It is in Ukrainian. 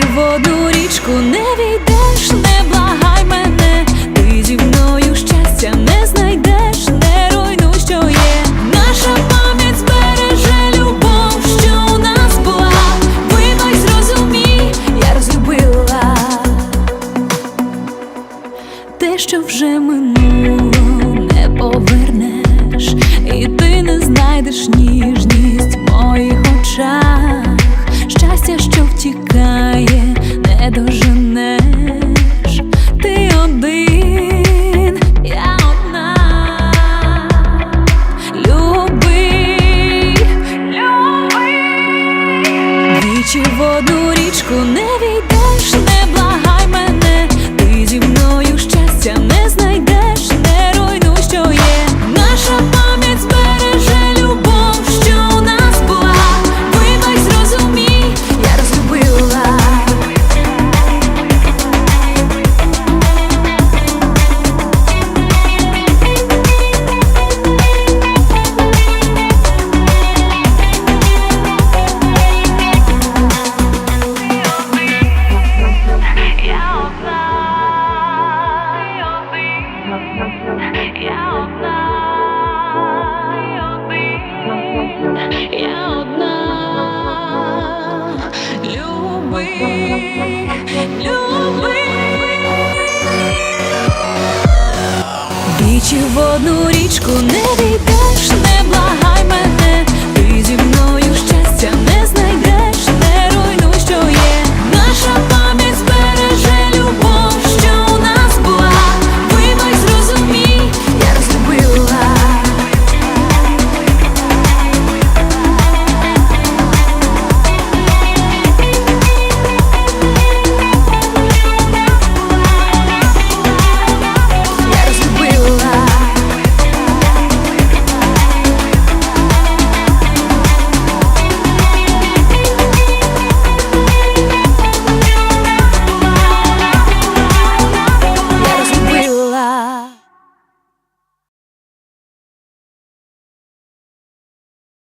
двічі в одну річку не війдеш, не благай мене, ти зі мною щастя не знайдеш, не руйнуй, що є. Наша пам'ять збереже любов, що у нас була. Вибач, зрозумій, я розлюбила те, що вже минуло, одну річку не люби, в одну річку не війдеш, не благай.